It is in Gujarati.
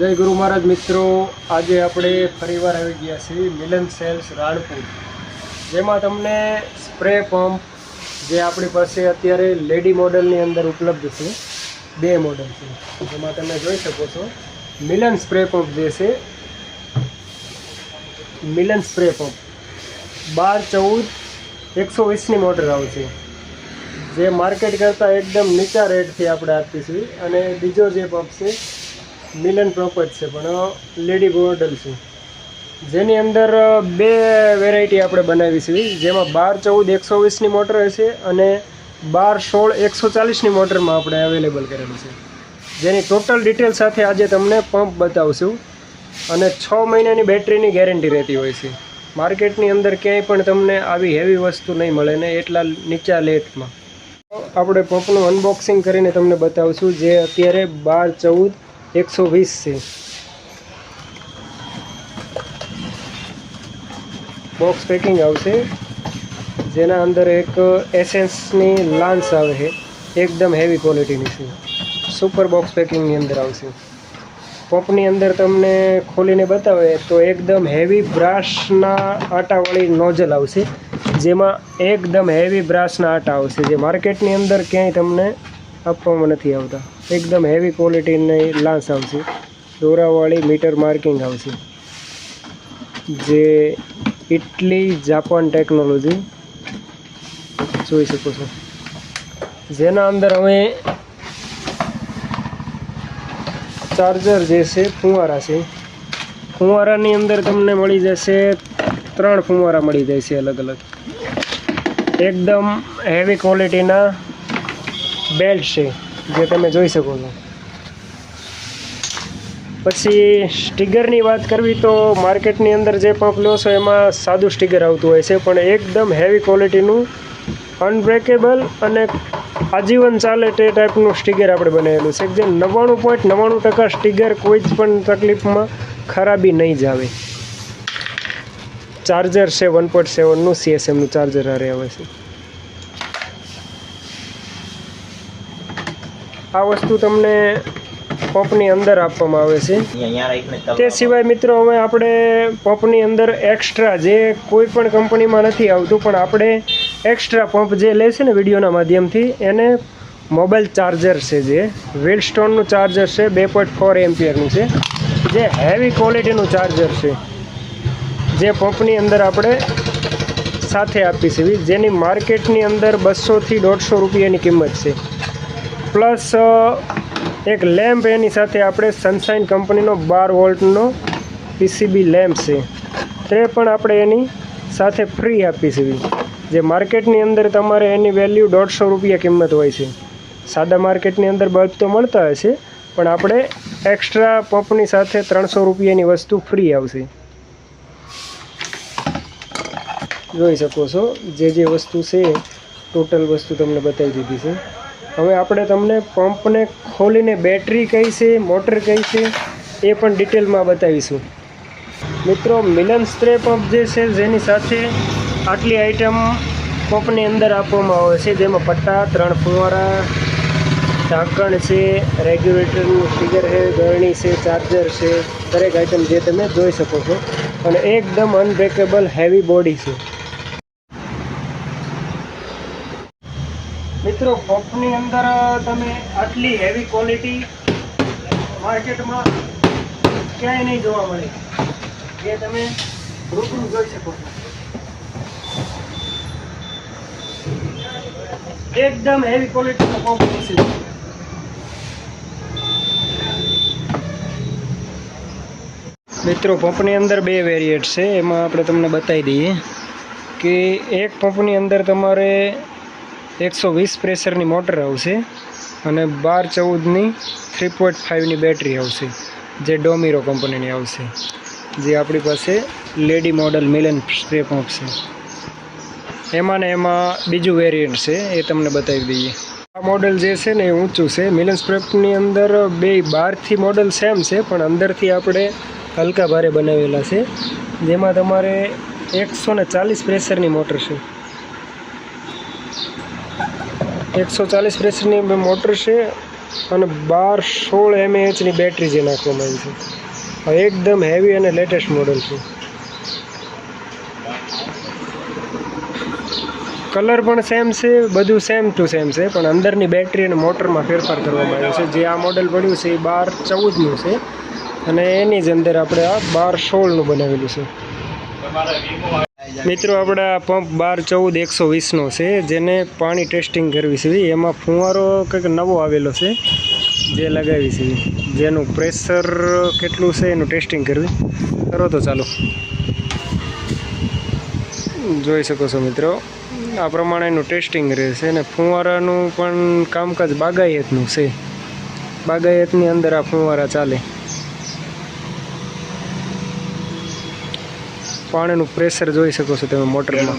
જય ગુરુ મહારાજ મિત્રો. આજે આપણે ફરીવાર આવી ગયા છીએ મિલન સેલ્સ રાણપુર. જેમાં તમને સ્પ્રે પંપ જે આપણી પાસે અત્યારે લેડી મોડલની અંદર ઉપલબ્ધ છે, બે મોડલ છે. જેમાં તમે જોઈ શકો છો, મિલન સ્પ્રે પંપ જે છે, મિલન સ્પ્રે પંપ. બાર ચૌદ, એકસો વીસની મોટર આવશે. જે માર્કેટ કરતાં એકદમ નીચા રેટથી આપણે આપીશું. અને બીજો જે પંપ છે મિલન પ્રોપર છે, પણ લેડી ગોર્ડલ છે. જેની અંદર બે વેરાયટી આપણે બનાવી છે. જેમાં બાર ચૌદ એકસો વીસની મોટર હશે અને બાર સોળ એકસો ચાલીસની મોટરમાં આપણે અવેલેબલ કરેલું છે. જેની ટોટલ ડિટેલ સાથે આજે તમને પંપ બતાવશું. અને છ મહિનાની બેટરીની ગેરંટી રહેતી હોય છે. માર્કેટની અંદર ક્યાંય પણ તમને આવી હેવી વસ્તુ નહીં મળે ને એટલા નીચા લેટમાં આપણે પંપનું અનબોક્સિંગ કરીને તમને બતાવશું. જે અત્યારે બાર ચૌદ એકસો વીસ છે. બોક્સ પેકિંગ આવશે. જેના અંદર એક એસેન્સની લાન્સ આવે છે. એકદમ હેવી ક્વોલિટીની છે. સુપર બોક્સ પેકિંગની અંદર આવશે. પંપની અંદર તમને ખોલીને બતાવે તો એકદમ હેવી બ્રાશના આટાવાળી નોઝલ આવશે. જેમાં એકદમ હેવી બ્રાશના આટા આવશે. જે માર્કેટની અંદર ક્યાંય તમને આપવામાં નથી આવતા. એકદમ હેવી ક્વોલિટીની લાંસ આવશે દોરાવાળી મીટર માર્કિંગ આવશે. જે ઇટલી જાપાન ટેકનોલોજી જોઈ શકો છો. જેના અંદર અમે ચાર્જર જે છે, ફુવારા છે. ફુવારાની અંદર તમને મળી જશે ત્રણ ફુવારા મળી જાય છે અલગ અલગ એકદમ હેવી ક્વોલિટીના બેલ્ટ છે, જે તમે જોઈ શકો છો. પછી સ્ટીગરની વાત કરવી તો માર્કેટની અંદર જે પંપ લો છો, એમાં સાદું સ્ટીગર આવતું હોય છે, પણ એકદમ હેવી ક્વોલિટીનું અનબ્રેકેબલ અને આજીવન ચાલે તે ટાઈપનું સ્ટીગર આપણે બનાવેલું છે. જે નવ્વાણું પોઈન્ટ નવ્વાણું ટકા સ્ટીગર કોઈ જ પણ તકલીફમાં ખરાબી નહીં જ આવે. ચાર્જર છે વન પોઈન્ટ સેવનનું સીએસએમનું ચાર્જર હારે આવે છે. આ વસ્તુ તમને પંપની અંદર આપવામાં આવે છે. તે સિવાય મિત્રો હવે આપણે પંપની અંદર એક્સ્ટ્રા જે કોઈ પણ કંપનીમાં નથી આવતું પણ આપણે એક્સ્ટ્રા પંપ જે લે છે ને વિડીયોના માધ્યમથી એને મોબાઈલ ચાર્જર છે જે. વિલસ્ટોનનું ચાર્જર છે બે પોઈન્ટ ફોર એમ્પિયરનું છે. જે હેવી ક્વોલિટીનું ચાર્જર છે. જે પંપની અંદર આપણે સાથે આપી છે. જેની માર્કેટની અંદર બસોથી દોઢસો રૂપિયાની કિંમત છે. પ્લસ એક લેમ્પ એની સાથે આપણે સનશાઇન કંપનીનો બાર વોલ્ટનો પીસીબી લેમ્પ છે. તે પણ આપણે એની સાથે ફ્રી આપી છે. જે માર્કેટની અંદર તમારે એની વેલ્યુ દોઢસો રૂપિયા કિંમત હોય છે. સાદા માર્કેટની અંદર બલ્બ તો મળતા હશે, પણ આપણે એક્સ્ટ્રા પંપની સાથે ત્રણસો રૂપિયાની વસ્તુ ફ્રી આવશે. જોઈ શકો છો, જે જે વસ્તુ છે ટોટલ વસ્તુ તમને બતાવી દીધી છે. હવે આપણે તમને પંપને ખોલીને બેટરી કઈ છે, મોટર કઈ છે, એ પણ ડિટેલમાં બતાવીશું. મિત્રો, મિલન સ્પ્રે પંપ જે છે, જેની સાથે આટલી આઈટમ પંપની અંદર આપવામાં આવે છે, જેમાં પટ્ટા, ત્રણ ફુવારા, ઢાંકણ છે, રેગ્યુલેટરનું ફિગર છે, ગરણી છે ચાર્જર છે, દરેક આઈટમ જે તમે જોઈ શકો છો. અને એકદમ અનબ્રેકેબલ હેવી બોડી છે. મિત્રો પંપની અંદર તમે આટલી હેવી ક્વોલિટી માર્કેટમાં ક્યાંય નહીં જોવા મળે. જે તમે રૂબરૂ જોઈ શકો એકદમ હેવી ક્વોલિટીનો પંપ છે મિત્રો, પંપની અંદર બે વેરિયન્ટ છે. એમાં આપણે તમને બતાવી દઈએ કે એક પંપની અંદર તમારે એકસો વીસ પ્રેશરની મોટર આવશે અને બાર ચૌદની થ્રી પોઈન્ટ ફાઇવની બેટરી આવશે, જે ડોમિરો કંપનીની આવશે, જે આપણી પાસે lady model Milan spray pump છે એમાં ને એમાં બીજું વેરિયન્ટ છે, એ તમને બતાવી દઈએ. આ મોડલ જે છે ને એ ઊંચું છે. મિલન સ્પ્રેપની અંદર બે બહારથી મોડલ સેમ છે, પણ અંદરથી આપણે હલકા ભારે બનાવેલા છે. જેમાં તમારે એકસો ને ચાલીસ પ્રેશરની મોટર છે. એકસો ચાલીસ પ્રેસરની મોટર છે અને બાર સોળ એમએએચની બેટરી જે નાખવામાં આવી છે. એકદમ હેવી અને લેટેસ્ટ મોડલ છે. કલર પણ સેમ છે, બધું સેમ ટુ સેમ છે, પણ અંદરની બેટરી અને મોટરમાં ફેરફાર કરવામાં આવ્યો છે. જે આ મોડલ પડ્યું છે એ બાર ચૌદનું છે અને એની જ અંદર આપણે આ બાર સોળનું બનાવેલું છે. મિત્રો, આપણે આ પંપ બાર ચૌદ એકસો વીસનો છે, જેને પાણી ટેસ્ટિંગ કરવી છે. એમાં ફુવારો કંઈક નવો આવેલો છે, જે લગાવી છે. જેનું પ્રેશર કેટલું છે, એનું ટેસ્ટિંગ કરવી. કરો તો ચાલો. જોઈ શકો છો મિત્રો, આ પ્રમાણે એનું ટેસ્ટિંગ રહેશે અને ફુવારાનું પણ કામકાજ બાગાયતનું છે. બાગાયતની અંદર આ ફુવારા ચાલે. પાણીનું પ્રેશર જોઈ શકો છો તમે મોટરમાં.